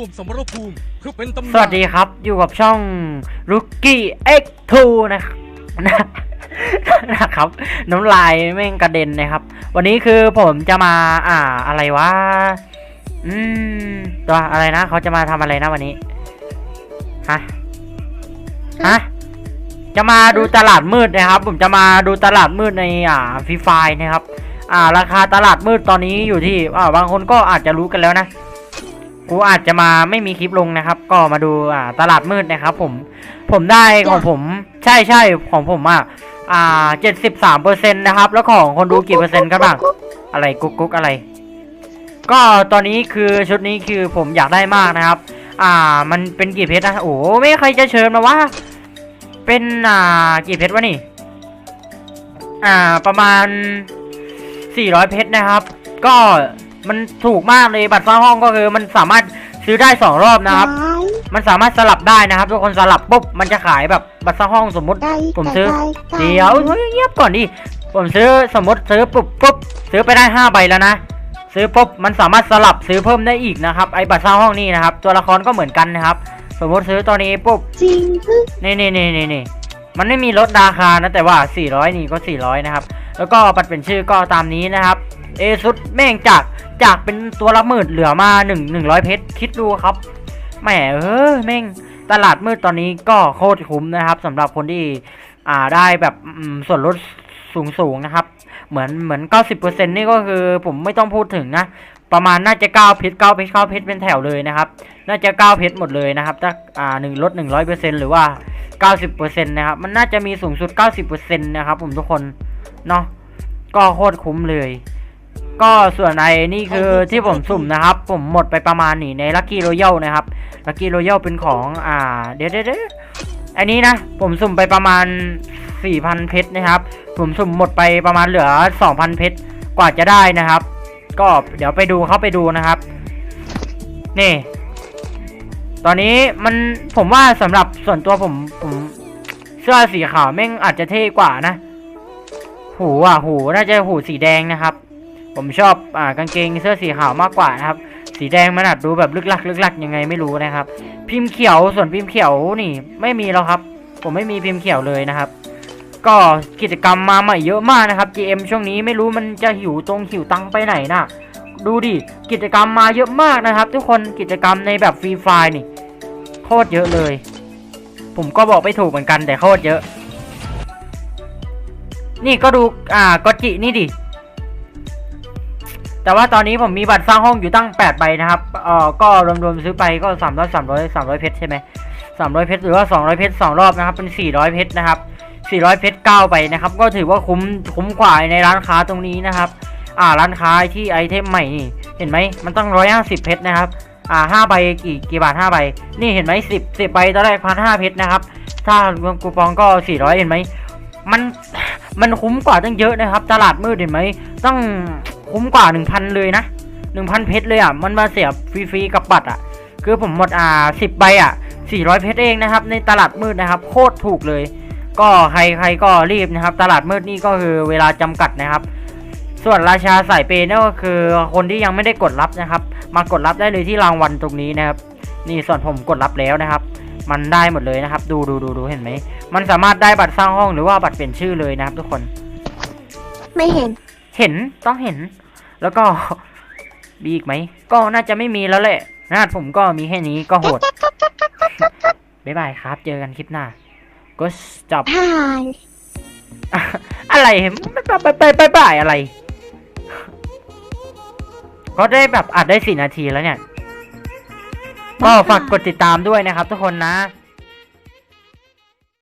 วมสมรภูมิเพื่อเป็นตำนาน สวัสดีครับอยู่กับช่อง Rookie X2 นะครับนะนะครับ น้ำลายแม่งกระเด็นนะครับ วันนี้คือผมจะมา อ่า อะไรวะ อืม ตัวอะไรนะเขาจะมาทำอะไรนะวันนี้ ฮะ ฮะ จะมาดูตลาดมืดนะครับ ผมจะมาดูตลาดมืดในอ่าฟรีไฟนะครับ อ่า ราคาตลาดมืดตอนนี้อยู่ที่ อ่า บางคนก็อาจจะรู้กันแล้วนะ กูอาจจะมาไม่มีคลิปลงนะครับ ก็มาดูอ่าตลาดมืดนะครับ ผมผมได้ของผม ใช่ใช่ของผมอะอ่าเจ็ดสิบสามเปอร์เซ็นต์นะครับ แล้วของคนดูกี่เปอร์เซ็นต์กันบ้างอะไรกุ๊กกุ๊กอะไร ก็ตอนนี้คือชุดนี้คือผมอยากได้มากนะครับ อ่า มันเป็นกี่เพชรนะโอ้ไม่ใครจะเชิญมาว่าเป็นอ่ากี่เพชรวะนี่ อ่า ประมาณสี่ร้อยเพชรนะครับ ก็ มันถูกมากเลยบัตรสร้างห้องก็คือมันสามารถซื้อได้สองรอบนะครับ มันสามารถสลับได้นะครับทุกคนสลับปุ๊บมันจะขายแบบบัตรสร้างห้องสมมติ ผมซื้อเดี๋ยวเฮ้ยเงียบก่อนดิผมซื้อสมมติซื้อปุ๊บปุ๊บซื้อไปได้ห้าใบแล้วนะซื้อปุ๊บมันสามารถสลับซื้อเพิ่มได้อีกนะครับไอ้บัตรสร้างห้องนี่นะครับ ตัวละครก็เหมือนกันนะครับ สมมติซื้อตัวนี้ปุ๊บจริงคือนี่นี่นี่นี่นี่มันไม่มีลดราคานะแต่ว่า 400 นี่ก็ 400 นะครับ แล้วก็บัตรเป็นชื่อก็ตามนี้นะครับ เอซุดแม่งจากจากเป็นตัวละหมื่นเหลือมา1 100เพชรคิดดูครับแหมเออแม่งตลาดมืดตอนนี้ก็โคตรคุ้มนะครับสำหรับคนที่อ่าได้แบบส่วนลดสูงสูงนะครับ เหมือนเหมือน 90%นี่ก็คือผมไม่ต้องพูดถึงนะ ประมาณน่าจะ9เพชร9เพชร9เพชรเป็นแถวเลยนะครับ น่าจะ9เพชรหมดเลยนะครับถ้าอ่าหนึ่งลด 100%หรือว่า 90%นะครับ มันน่าจะมีสูงสุด 90%นะครับผมทุกคน เนาะก็โคตรคุ้มเลย ก็ส่วนไอ้นี่คือที่ผมสุ่มนะครับ ผมหมดไปประมาณนี้ในลั c กี้ o ร a l นะครับลั c กี้ o ร a l เป็นของอ่าเดี๋ยวเดี๋ยวเดี๋ยวอันนี้นะ ผมสุ่มไปประมาณ 4,000 เพชรนะครับ ผมสุ่มหมดไปประมาณเหลือ 2,000 เพชรกว่าจะได้นะครับ ก็เดี๋ยวไปดูเข้าไปดูนะครับ นี่ ตอนนี้มันผมว่าสำหรับส่วนตัวผมผมเสื้อสีขาวแม่งอาจจะเท่กว่านะ หูอะหูน่าจะหูสีแดงนะครับ ผมชอบอ่ากางเกงเสื้อสีขาวมากกว่านะครับ สีแดงมันอาจดูแบบลึกลักลึกลักยังไงไม่รู้นะครับ พิมพ์เขียวส่วนพิมพ์เขียวนี่ ไม่มีแล้วครับ ผมไม่มีพิมพ์เขียวเลยนะครับ ก็กิจกรรมมาใหม่เยอะมากนะครับ GM ช่วงนี้ไม่รู้มันจะหิวตรงหิวตังไปไหนน่ะดูดิกิจกรรมมาเยอะมากนะครับ ทุกคนกิจกรรมในแบบฟรีไฟนี่โคตรเยอะเลย ผมก็บอกไม่ถูกเหมือนกันแต่โคตรเยอะ นี่ก็ดูอ่าก็จินี่ดิ แต่ว่าตอนนี้ผมมีบัตรสร้างห้องอยู่ตั้ง8ใบนะครับเอ่อก็รวมๆซื้อไปก็300 300 300 เพชรใช่ไหม300 เพชรหรือว่า 200 เพชร2รอบนะครับ เป็น 400 เพชรนะครับ 400 เพชร9ไปนะครับ ก็ถือว่าคุ้มคุ้มกว่าในร้านค้าตรงนี้นะครับ อ่าร้านค้าที่ไอเทมใหม่นี่เห็นไหมมันต้อง 150 เพชรนะครับอ่าห้าใบกี่กี่บาทห้าใบ นี่เห็นไหมสิบสิบใบตอนแรกพันห้าเพชรนะครับ ถ้ารวมคูปองก็สี่ร้อยเห็นไหม มัน มันคุ้มกว่าตั้งเยอะนะครับ ตลาดมืดเห็นไหม ต้อง คุ้มกว่าหนึ่งพันเลยนะหนึ่งพันเพชรเลยอะ มันมาเสียฟรีๆกับบัตรอะ คือผมหมดอ่าสิบใบอะสี่ร้อยเพชรเองนะครับ ในตลาดมืดนะครับ โคตรถูกเลย ก็ใครใครก็รีบนะครับ ตลาดมืดนี่ก็คือเวลาจำกัดนะครับ ส่วนราชาสายเปย์นั่นก็คือคนที่ยังไม่ได้กดรับนะครับ มากดรับได้เลยที่รางวัลตรงนี้นะครับ นี่ส่วนผมกดรับแล้วนะครับมันได้หมดเลยนะครับ ดูดูดูดูเห็นไหม มันสามารถได้บัตรสร้างห้องหรือว่าบัตรเปลี่ยนชื่อเลยนะครับทุกคน ไม่เห็น เห็นต้องเห็น แล้วก็มีอีกไหม ก็น่าจะไม่มีแล้วแหละนะผมก็มีแค่นี้ก็โหด บ๊ายบายครับ เจอกันคลิปหน้า ก็จับ อะไรไม่ไปไปไปไปอะไร ก็ได้แบบอัดได้สี่นาทีแล้วเนี่ย ก็ฝากกดติดตามด้วยนะครับทุกคนนะ